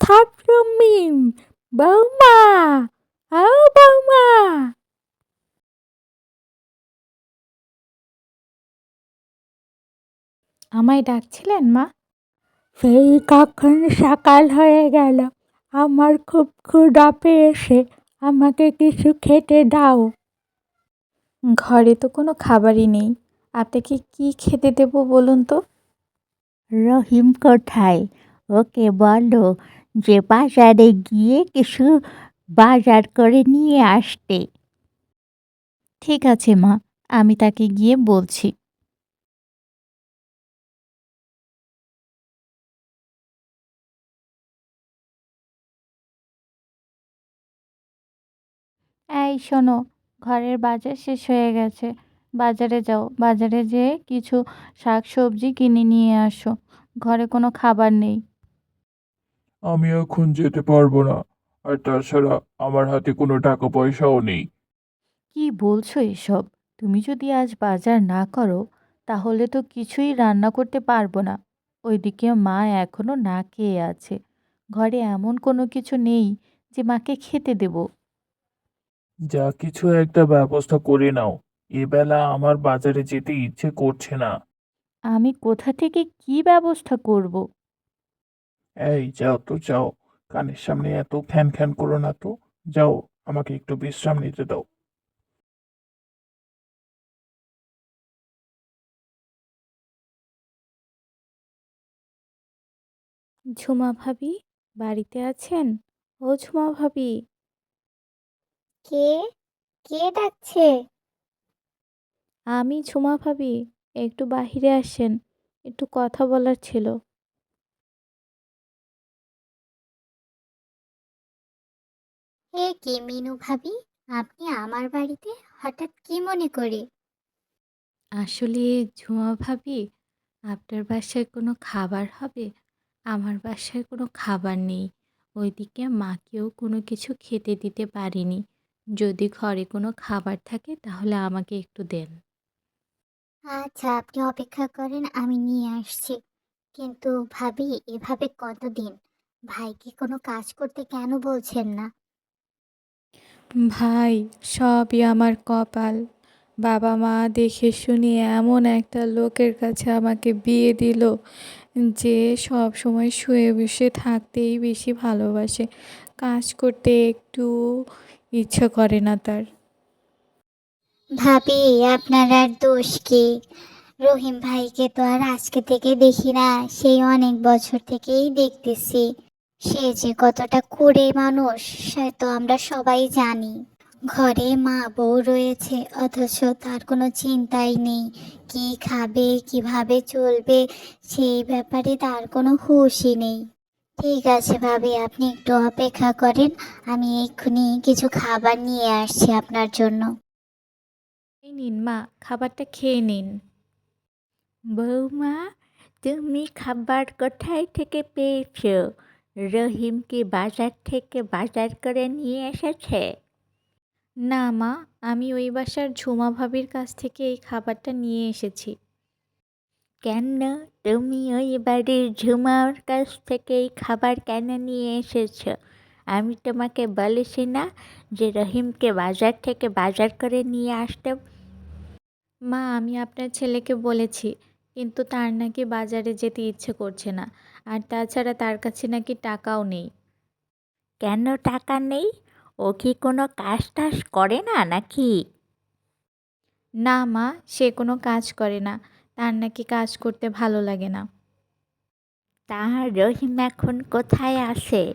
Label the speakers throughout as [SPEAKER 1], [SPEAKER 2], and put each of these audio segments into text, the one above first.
[SPEAKER 1] থাক রমিম বৌমা ও বৌমা আমায় ডাকছিলেন মা? সেই কখন সকাল হয়ে গেল আমার খুব ক্ষুধা পেয়েছে আমাকে কিছু খেতে দাও। ঘরে তো কোনো খাবারই নেই আপনাকে কি খেতে দেবো বলুন তো?
[SPEAKER 2] রহিম কোথায়? ওকে বলো যে বাজারে গিয়ে কিছু বাজার করে নিয়ে আসতে।
[SPEAKER 1] ঠিক আছে, মা, আমি তাকে গিয়ে বলছি। এই শোনো, ঘরের বাজার শেষ হয়ে গেছে। বাজারে যাও, বাজারে যেয়ে কিছু শাক সবজি কিনে নিয়ে আসো। ঘরে কোনো খাবার নেই।
[SPEAKER 3] আমি এখন যেতে পারব না। আর তাছাড়া আমার হাতে কোনো টাকা পয়সাও নেই।
[SPEAKER 1] কি বলছো এসব? তুমি যদি আজ বাজার না করো তাহলে তো কিছুই রান্না করতে পারব না। ওইদিকে মা এখনও না খেয়ে আছে। ঘরে এমন কোনো কিছু নেই যে মাকে খেতে দেব।
[SPEAKER 3] যা কিছু একটা ব্যবস্থা করে নাও। এবেলা আমার বাজারে যেতে ইচ্ছে করছে না।
[SPEAKER 1] আমি কোথা থেকে কি ব্যবস্থা করব?
[SPEAKER 3] এই যাও তো যাও। কানের সামনে এত খ্যান খ্যান করো না তো। যাও আমাকে একটু বিশ্রাম নিতে দাও।
[SPEAKER 1] ঝুমা ভাবি বাড়িতে আছেন? ও ঝুমা ভাবি।
[SPEAKER 2] কে? কে ডাকছে?
[SPEAKER 1] আমি ঝুমা ভাবি একটু বাহিরে আসেন। একটু কথা বলার ছিল।
[SPEAKER 2] হে কি মিনু ভাবি? আপনি আমার বাড়িতে হঠাৎ কি মনে করে?
[SPEAKER 1] আসলে ঝুমা ভাবি আপনার বাসায় কোনো খাবার হবে? আমার বাসায় কোনো খাবার নেই। ওইদিকে মাকেও কোনো কিছু খেতে দিতে পারিনি। যদি ঘরে কোনো খাবার থাকে তাহলে আমাকে একটু দেন।
[SPEAKER 2] আচ্ছা আপনি অপেক্ষা করেন আমি নিয়ে আসছি। কিন্তু ভাবি এভাবে কতদিন? ভাইকে কোনো কাজ করতে কেন বলছেন না?
[SPEAKER 1] ভাই, সবই আমার কপাল। বাবা মা দেখে শুনে এমন একটা লোকের কাছে আমাকে বিয়ে দিল যে সব সময় শুয়ে বসে থাকতেই বেশি ভালোবাসে। কাজ করতে একটু ইচ্ছা করে না তার।
[SPEAKER 2] ভাবি, আপনার আর দোষ কি? রহিম ভাইকে তো আর আজকে থেকে দেখি না, সেই অনেক বছর থেকেই দেখতেছি। সে যে কতটা কুড়ে মানুষ, সে তো আমরা সবাই জানি। ঘরে মা বউ রয়েছে, অথচ তার কোনো চিন্তাই নেই। কি খাবে, কীভাবে চলবে, সেই ব্যাপারে তার কোনো হুঁশই নেই। ঠিক আছে ভাবি, আপনি একটু অপেক্ষা করেন, আমি এক্ষুনি কিছু খাবার নিয়ে আসছি আপনার জন্য।
[SPEAKER 1] নিন মা, খাবারটা খেয়ে নিন।
[SPEAKER 2] বৌমা, তুমি খাবার কোথায় থেকে পেয়েছ? রহিম কি বাজার থেকে বাজার করে নিয়ে এসেছে?
[SPEAKER 1] না মা আমি ওই বাসার ঝুমা ভাবির কাছ থেকে এই খাবারটা নিয়ে এসেছি।
[SPEAKER 2] কেন? তুমি ওই বাড়ির ঝুমার কাছ থেকে এই খাবার কেন নিয়ে এসেছ? আমি তোমাকে বলেছি না যে রহিমকে বাজার থেকে বাজার করে নিয়ে আসতে।
[SPEAKER 1] মা আমি আপনার ছেলেকে বলেছি কিন্তু তার নাকি বাজারে যেতে ইচ্ছে করছে না। আর তাছাড়া তার কাছে নাকি টাকাও নেই।
[SPEAKER 2] কেন টাকা নেই? ও কি কোনো কাজ টাজ করে না নাকি?
[SPEAKER 1] না মা সে কোনো কাজ করে না। তার নাকি কাজ করতে ভালো লাগে না।
[SPEAKER 2] তা রহিম এখন কোথায় আছে?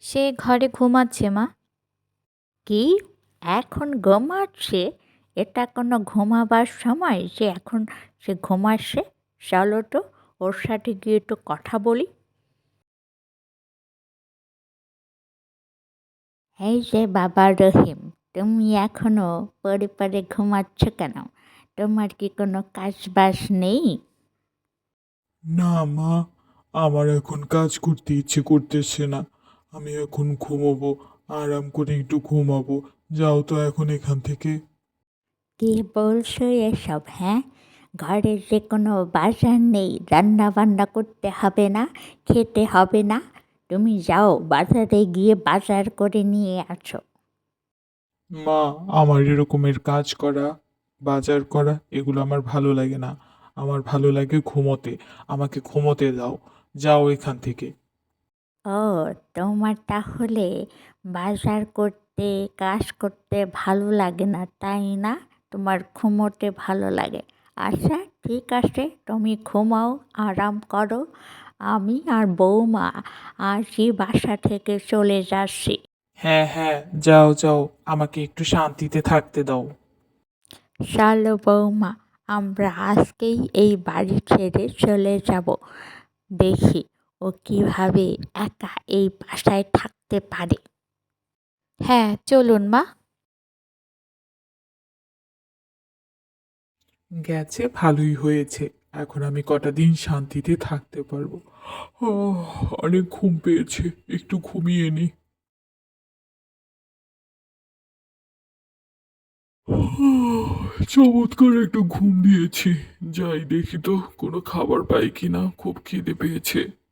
[SPEAKER 1] সে ঘরে ঘুমাচ্ছে মা।
[SPEAKER 2] কি? এখন ঘুমাচ্ছে? এটা কোনো ঘুমাবার সময়? যে এখন সে ঘুমাচ্ছে? চলো তো। ওর সাথে গিয়ে একটু কথা বলি। এই যে বাবা রহিম তুমি এখনও পরে পরে ঘুমাচ্ছ কেন? তোমার কি কোনো কাজ বাজ নেই?
[SPEAKER 3] না মা আমার এখন কাজ করতে ইচ্ছে করতেছে না। আমি এখন ঘুমোবো আরাম করে একটু ঘুমাবো। যাও তো এখন এখান থেকে।
[SPEAKER 2] কি বলছো এসব হ্যাঁ? ঘরে যে কোনো বাজার নেই রান্না বান্না করতে হবে না খেতে হবে না।
[SPEAKER 4] তুমি যাও বাজারে গিয়ে বাজার করে নিয়ে আসো।
[SPEAKER 3] মা আমার এরকমের কাজ করা বাজার করা এগুলো আমার ভালো লাগে না। আমার ভালো লাগে ঘুমোতে। আমাকে ঘুমোতে দাও। যাও এখান থেকে।
[SPEAKER 4] ও তোমার তাহলে বাজার করতে কাজ করতে ভালো লাগে না তাই না? তোমার ঘুমোতে ভালো লাগে। আচ্ছা ঠিক আছে তুমি ঘুমাও আরাম করো। আমি আর বৌমা আজই বাসা থেকে চলে যাচ্ছি।
[SPEAKER 3] হ্যাঁ হ্যাঁ যাও যাও আমাকে একটু শান্তিতে থাকতে দাও।
[SPEAKER 4] চলো বৌমা আমরা আজকেই এই বাড়ি ছেড়ে চলে যাব। দেখি ও কীভাবে একা এই বাসায় থাকতে পারে।
[SPEAKER 1] হ্যাঁ চলুন মা।
[SPEAKER 3] গেছে, ভালোই হয়েছে। এখন আমি কটা দিন শান্তিতে থাকতে পারব। অনেক ঘুম পেয়েছে, একটু ঘুমিয়ে নি। চমৎকার একটু ঘুম দিয়েছি। যাই দেখি তো, কোনো খাবার পাই কিনা, খুব খিদে পেয়েছে।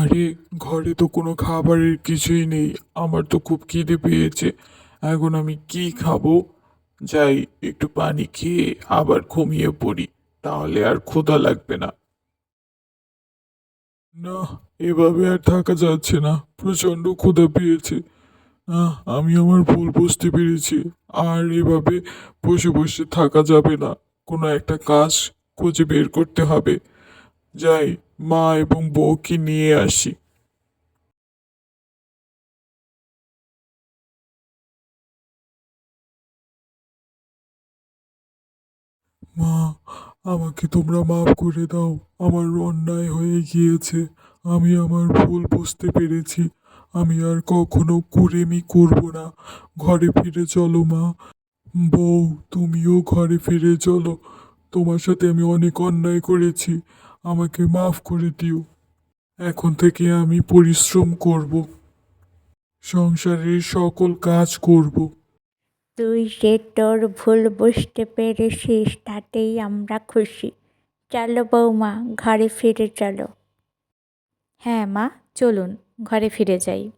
[SPEAKER 3] আরে, ঘরে তো কোনো খাবারের কিছুই নেই। আমার তো খুব খিদে পেয়েছে। এখন আমি কি খাব? যাই, একটু পানি খেয়ে আবার ঘুমিয়ে পড়ি। তাহলে আর ক্ষুধা লাগবে না। না, এভাবে আর থাকা যাচ্ছে না। প্রচণ্ড ক্ষুধা পেয়েছে। আমি আমার ভুল বুঝতে পেরেছি। আর এভাবে বসে বসে থাকা যাবে না। কোনো একটা কাজ খুঁজে বের করতে হবে। যাই মা এবং বউকে নিয়ে আসি। মা, আমাকে তোমরা মাফ করে দাও। আমার অন্যায় হয়ে গিয়েছে। আমি আমার ভুল বুঝতে পেরেছি। আমি আর কখনো কুড়েমি করব না। ঘরে ফিরে চলো মা। বউ, তুমিও ঘরে ফিরে চলো। তোমার সাথে আমি অনেক অন্যায় করেছি। আমাকে মাফ করে দিও। এখন থেকে আমি পরিশ্রম করব। সংসারের সকল কাজ করব।
[SPEAKER 4] তুই যে তোর ভুল বুঝতে পেরেছিস তাতেই আমরা খুশি। চলো বৌমা ঘরে ফিরে চলো।
[SPEAKER 1] হ্যাঁ মা চলুন ঘরে ফিরে যাই।